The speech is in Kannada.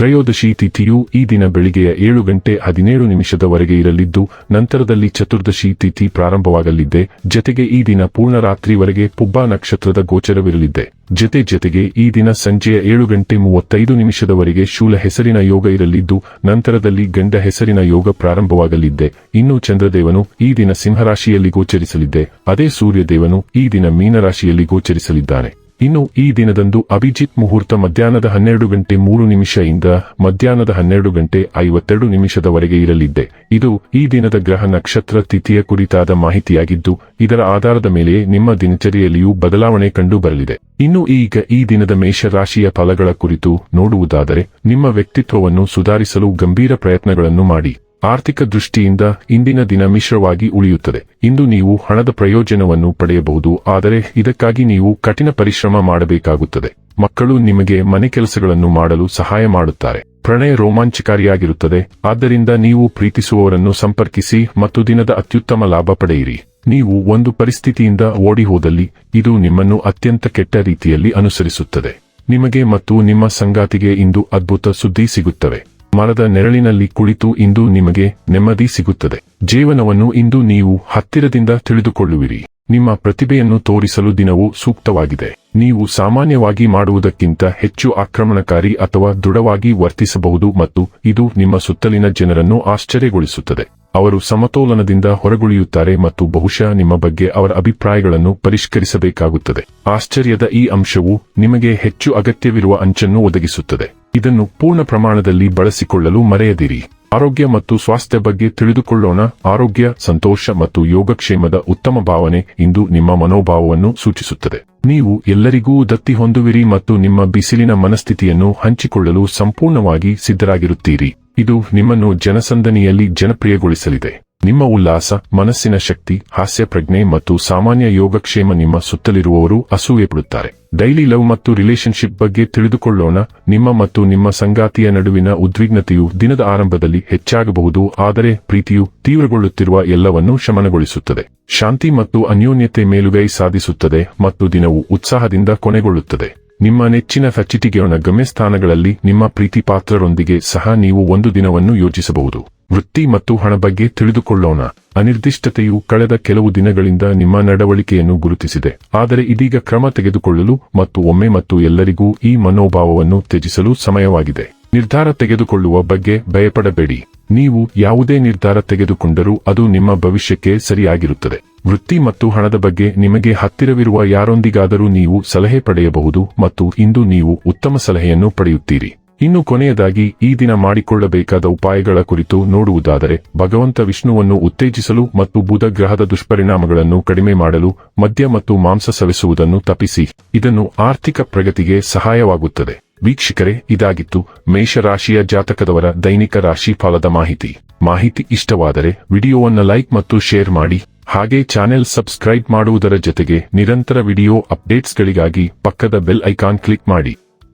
ತ್ರಯೋದಶಿ ತಿಥಿಯು ಈ ದಿನ ಬೆಳಿಗ್ಗೆಯ ಏಳು ಗಂಟೆ ಹದಿನೇಳು ನಿಮಿಷದವರೆಗೆ ಇರಲಿದ್ದು, ನಂತರದಲ್ಲಿ ಚತುರ್ದಶಿ ತಿಥಿ ಪ್ರಾರಂಭವಾಗಲಿದ್ದೆ ಜತೆಗೆ ಈ ದಿನ ಪೂರ್ಣ ರಾತ್ರಿವರೆಗೆ ಪುಬ್ಬ ನಕ್ಷತ್ರದ ಗೋಚರವಿರಲಿದೆ. ಜತೆ ಜತೆಗೆ ಈ ದಿನ ಸಂಜೆಯ ಏಳು ಗಂಟೆ ಮೂವತ್ತೈದು ನಿಮಿಷದವರೆಗೆ ಶೂಲ ಹೆಸರಿನ ಯೋಗ ಇರಲಿದ್ದು, ನಂತರದಲ್ಲಿ ಗಂಡ ಹೆಸರಿನ ಯೋಗ ಪ್ರಾರಂಭವಾಗಲಿದ್ದೆ ಇನ್ನು ಚಂದ್ರದೇವನು ಈ ದಿನ ಸಿಂಹರಾಶಿಯಲ್ಲಿ ಗೋಚರಿಸಲಿದ್ದೆ ಅದೇ ಸೂರ್ಯದೇವನು ಈ ದಿನ ಮೀನರಾಶಿಯಲ್ಲಿ ಗೋಚರಿಸಲಿದ್ದಾನೆ. ಇನ್ನು ಈ ದಿನದಂದು ಅಭಿಜಿತ್ ಮುಹೂರ್ತ ಮಧ್ಯಾಹ್ನದ ಹನ್ನೆರಡು ಗಂಟೆ ಮೂರು ನಿಮಿಷದಿಂದ ಮಧ್ಯಾಹ್ನದ ಹನ್ನೆರಡು ಗಂಟೆ ಐವತ್ತೆರಡು ನಿಮಿಷದವರೆಗೆ ಇರಲಿದ್ದೆ ಇದು ಈ ದಿನದ ಗ್ರಹ ನಕ್ಷತ್ರ ತಿಥಿಯ ಕುರಿತಾದ ಮಾಹಿತಿಯಾಗಿದ್ದು, ಇದರ ಆಧಾರದ ಮೇಲೆ ನಿಮ್ಮ ದಿನಚರಿಯಲ್ಲಿಯೂ ಬದಲಾವಣೆ ಕಂಡು ಬರಲಿದೆ ಇನ್ನು ಈಗ ಈ ದಿನದ ಮೇಷರಾಶಿಯ ಫಲಗಳ ಕುರಿತು ನೋಡುವುದಾದರೆ, ನಿಮ್ಮ ವ್ಯಕ್ತಿತ್ವವನ್ನು ಸುಧಾರಿಸಲು ಗಂಭೀರ ಪ್ರಯತ್ನಗಳನ್ನು ಮಾಡಿ. ಆರ್ಥಿಕ ದೃಷ್ಟಿಯಿಂದ ಇಂದಿನ ದಿನ ಮಿಶ್ರವಾಗಿ ಉಳಿಯುತ್ತದೆ. ಇಂದು ನೀವು ಹಣದ ಪ್ರಯೋಜನವನ್ನು ಪಡೆಯಬಹುದು, ಆದರೆ ಇದಕ್ಕಾಗಿ ನೀವು ಕಠಿಣ ಪರಿಶ್ರಮ ಮಾಡಬೇಕಾಗುತ್ತದೆ. ಮಕ್ಕಳು ನಿಮಗೆ ಮನೆ ಕೆಲಸಗಳನ್ನು ಮಾಡಲು ಸಹಾಯ ಮಾಡುತ್ತಾರೆ. ಪ್ರಣಯ ರೋಮಾಂಚಕಾರಿಯಾಗಿರುತ್ತದೆ. ಆದ್ದರಿಂದ ನೀವು ಪ್ರೀತಿಸುವವರನ್ನು ಸಂಪರ್ಕಿಸಿ ಮತ್ತು ದಿನದ ಅತ್ಯುತ್ತಮ ಲಾಭ ಪಡೆಯಿರಿ. ನೀವು ಒಂದು ಪರಿಸ್ಥಿತಿಯಿಂದ ಓಡಿ ಹೋದಲ್ಲಿ ಇದು ನಿಮ್ಮನ್ನು ಅತ್ಯಂತ ಕೆಟ್ಟ ರೀತಿಯಲ್ಲಿ ಅನುಸರಿಸುತ್ತದೆ. ನಿಮಗೆ ಮತ್ತು ನಿಮ್ಮ ಸಂಗಾತಿಗೆ ಇಂದು ಅದ್ಭುತ ಸುದ್ದಿ ಸಿಗುತ್ತವೆ. ಮರದ ನೆರಳಿನಲ್ಲಿ ಕುಳಿತು ಇಂದು ನಿಮಗೆ ನೆಮ್ಮದಿ ಸಿಗುತ್ತದೆ. ಜೀವನವನ್ನು ಇಂದು ನೀವು ಹತ್ತಿರದಿಂದ ತಿಳಿದುಕೊಳ್ಳುವಿರಿ. ನಿಮ್ಮ ಪ್ರತಿಭೆಯನ್ನು ತೋರಿಸಲು ದಿನವು ಸೂಕ್ತವಾಗಿದೆ. ನೀವು ಸಾಮಾನ್ಯವಾಗಿ ಮಾಡುವುದಕ್ಕಿಂತ ಹೆಚ್ಚು ಆಕ್ರಮಣಕಾರಿ ಅಥವಾ ದೃಢವಾಗಿ ವರ್ತಿಸಬಹುದು ಮತ್ತು ಇದು ನಿಮ್ಮ ಸುತ್ತಲಿನ ಜನರನ್ನು ಆಶ್ಚರ್ಯಗೊಳಿಸುತ್ತದೆ. ಅವರು ಸಮತೋಲನದಿಂದ ಹೊರಗುಳಿಯುತ್ತಾರೆ ಮತ್ತು ಬಹುಶಃ ನಿಮ್ಮ ಬಗ್ಗೆ ಅವರ ಅಭಿಪ್ರಾಯಗಳನ್ನು ಪರಿಷ್ಕರಿಸಬೇಕಾಗುತ್ತದೆ. ಆಶ್ಚರ್ಯದ ಈ ಅಂಶವು ನಿಮಗೆ ಹೆಚ್ಚು ಅಗತ್ಯವಿರುವ ಅಂಚನ್ನು ಒದಗಿಸುತ್ತದೆ. ಇದನ್ನು ಪೂರ್ಣ ಪ್ರಮಾಣದಲ್ಲಿ ಬಳಸಿಕೊಳ್ಳಲು ಮರೆಯದಿರಿ. ಆರೋಗ್ಯ ಮತ್ತು ಸ್ವಾಸ್ಥ್ಯ ಬಗ್ಗೆ ತಿಳಿದುಕೊಳ್ಳೋಣ. ಆರೋಗ್ಯ, ಸಂತೋಷ ಮತ್ತು ಯೋಗಕ್ಷೇಮದ ಉತ್ತಮ ಭಾವನೆ ಇಂದು ನಿಮ್ಮ ಮನೋಭಾವವನ್ನು ಸೂಚಿಸುತ್ತದೆ. ನೀವು ಎಲ್ಲರಿಗೂ ದತ್ತಿ ಹೊಂದುವಿರಿ ಮತ್ತು ನಿಮ್ಮ ಬಿಸಿಲಿನ ಮನಸ್ಥಿತಿಯನ್ನು ಹಂಚಿಕೊಳ್ಳಲು ಸಂಪೂರ್ಣವಾಗಿ ಸಿದ್ಧರಾಗಿರುತ್ತೀರಿ. ಇದು ನಿಮ್ಮನ್ನು ಜನಸಂದಣಿಯಲ್ಲಿ ಜನಪ್ರಿಯಗೊಳಿಸಲಿದೆ. ನಿಮ್ಮ ಉಲ್ಲಾಸ, ಮನಸ್ಸಿನ ಶಕ್ತಿ, ಹಾಸ್ಯ ಪ್ರಜ್ಞೆ ಮತ್ತು ಸಾಮಾನ್ಯ ಯೋಗಕ್ಷೇಮ ನಿಮ್ಮ ಸುತ್ತಲಿರುವವರು ಅಸೂಯೆ ಪಡುತ್ತಾರೆ. ಡೈಲಿ ಲವ್ ಮತ್ತು ರಿಲೇಶನ್ಶಿಪ್ ಬಗ್ಗೆ ತಿಳಿದುಕೊಳ್ಳೋಣ. ನಿಮ್ಮ ಮತ್ತು ನಿಮ್ಮ ಸಂಗಾತಿಯ ನಡುವಿನ ಉದ್ವಿಗ್ನತೆಯು ದಿನದ ಆರಂಭದಲ್ಲಿ ಹೆಚ್ಚಾಗಬಹುದು, ಆದರೆ ಪ್ರೀತಿಯು ತೀವ್ರಗೊಳ್ಳುತ್ತಿರುವ ಎಲ್ಲವನ್ನೂ ಶಮನಗೊಳಿಸುತ್ತದೆ. ಶಾಂತಿ ಮತ್ತು ಅನ್ಯೋನ್ಯತೆ ಮೇಲುಗೈ ಸಾಧಿಸುತ್ತದೆ ಮತ್ತು ದಿನವು ಉತ್ಸಾಹದಿಂದ ಕೊನೆಗೊಳ್ಳುತ್ತದೆ. ನಿಮ್ಮ ನೆಚ್ಚಿನ ಫಚಿಟಿಗೆಯೊಣ ಗಮ್ಯಸ್ಥಾನಗಳಲ್ಲಿ ನಿಮ್ಮ ಪ್ರೀತಿ ಪಾತ್ರರೊಂದಿಗೆ ಸಹ ನೀವು ಒಂದು ದಿನವನ್ನು ಯೋಜಿಸಬಹುದು. ವೃತ್ತಿ ಮತ್ತು ಹಣ ಬಗ್ಗೆ ತಿಳಿದುಕೊಳ್ಳೋಣ. ಅನಿರ್ದಿಷ್ಟತೆಯು ಕಳೆದ ಕೆಲವು ದಿನಗಳಿಂದ ನಿಮ್ಮ ನಡವಳಿಕೆಯನ್ನು ಗುರುತಿಸಿದೆ. ಆದರೆ ಇದೀಗ ಕ್ರಮ ತೆಗೆದುಕೊಳ್ಳಲು ಮತ್ತು ಒಮ್ಮೆ ಮತ್ತು ಎಲ್ಲರಿಗೂ ಈ ಮನೋಭಾವವನ್ನು ತ್ಯಜಿಸಲು ಸಮಯವಾಗಿದೆ. ನಿರ್ಧಾರ ತೆಗೆದುಕೊಳ್ಳುವ ಬಗ್ಗೆ ಭಯಪಡಬೇಡಿ. ನೀವು ಯಾವುದೇ ನಿರ್ಧಾರ ತೆಗೆದುಕೊಂಡರೂ ಅದು ನಿಮ್ಮ ಭವಿಷ್ಯಕ್ಕೆ ಸರಿಯಾಗಿರುತ್ತದೆ. ವೃತ್ತಿ ಮತ್ತು ಹಣದ ಬಗ್ಗೆ ನಿಮಗೆ ಹತ್ತಿರವಿರುವ ಯಾರೊಂದಿಗಾದರೂ ನೀವು ಸಲಹೆ ಪಡೆಯಬಹುದು ಮತ್ತು ಇಂದು ನೀವು ಉತ್ತಮ ಸಲಹೆಯನ್ನು ಪಡೆಯುತ್ತೀರಿ. ಇನ್ನು ಕೊನೆಯದಾಗಿ ಈ ದಿನ ಮಾಡಿಕೊಳ್ಳಬೇಕಾದ ಉಪಾಯಗಳ ಕುರಿತು ನೋಡುವುದಾದರೆ, ಭಗವಂತ ವಿಷ್ಣುವನ್ನು ಉತ್ತೇಜಿಸಲು ಮತ್ತು ಬುಧ ಗ್ರಹದ ದುಷ್ಪರಿಣಾಮಗಳನ್ನು ಕಡಿಮೆ ಮಾಡಲು, ಮದ್ಯ ಮತ್ತು ಮಾಂಸ ಸವಿಸುವುದನ್ನು ತಪ್ಪಿಸಿ. ಇದನ್ನು ಆರ್ಥಿಕ ಪ್ರಗತಿಗೆ ಸಹಾಯವಾಗುತ್ತದೆ. ವೀಕ್ಷಕರೇ, ಇದಾಗಿತ್ತು ಮೇಷರಾಶಿಯ ಜಾತಕದವರ ದೈನಿಕ ರಾಶಿ ಫಲದ ಮಾಹಿತಿ. ಮಾಹಿತಿ ಇಷ್ಟವಾದರೆ ವಿಡಿಯೋವನ್ನು ಲೈಕ್ ಮತ್ತು ಶೇರ್ ಮಾಡಿ. ಹಾಗೆ ಚಾನೆಲ್ ಸಬ್ಸ್ಕ್ರೈಬ್ ಮಾಡುವುದರ ಜೊತೆಗೆ ನಿರಂತರ ವಿಡಿಯೋ ಅಪ್ಡೇಟ್ಸ್ಗಳಿಗಾಗಿ ಪಕ್ಕದ ಬೆಲ್ ಐಕಾನ್ ಕ್ಲಿಕ್ ಮಾಡಿ.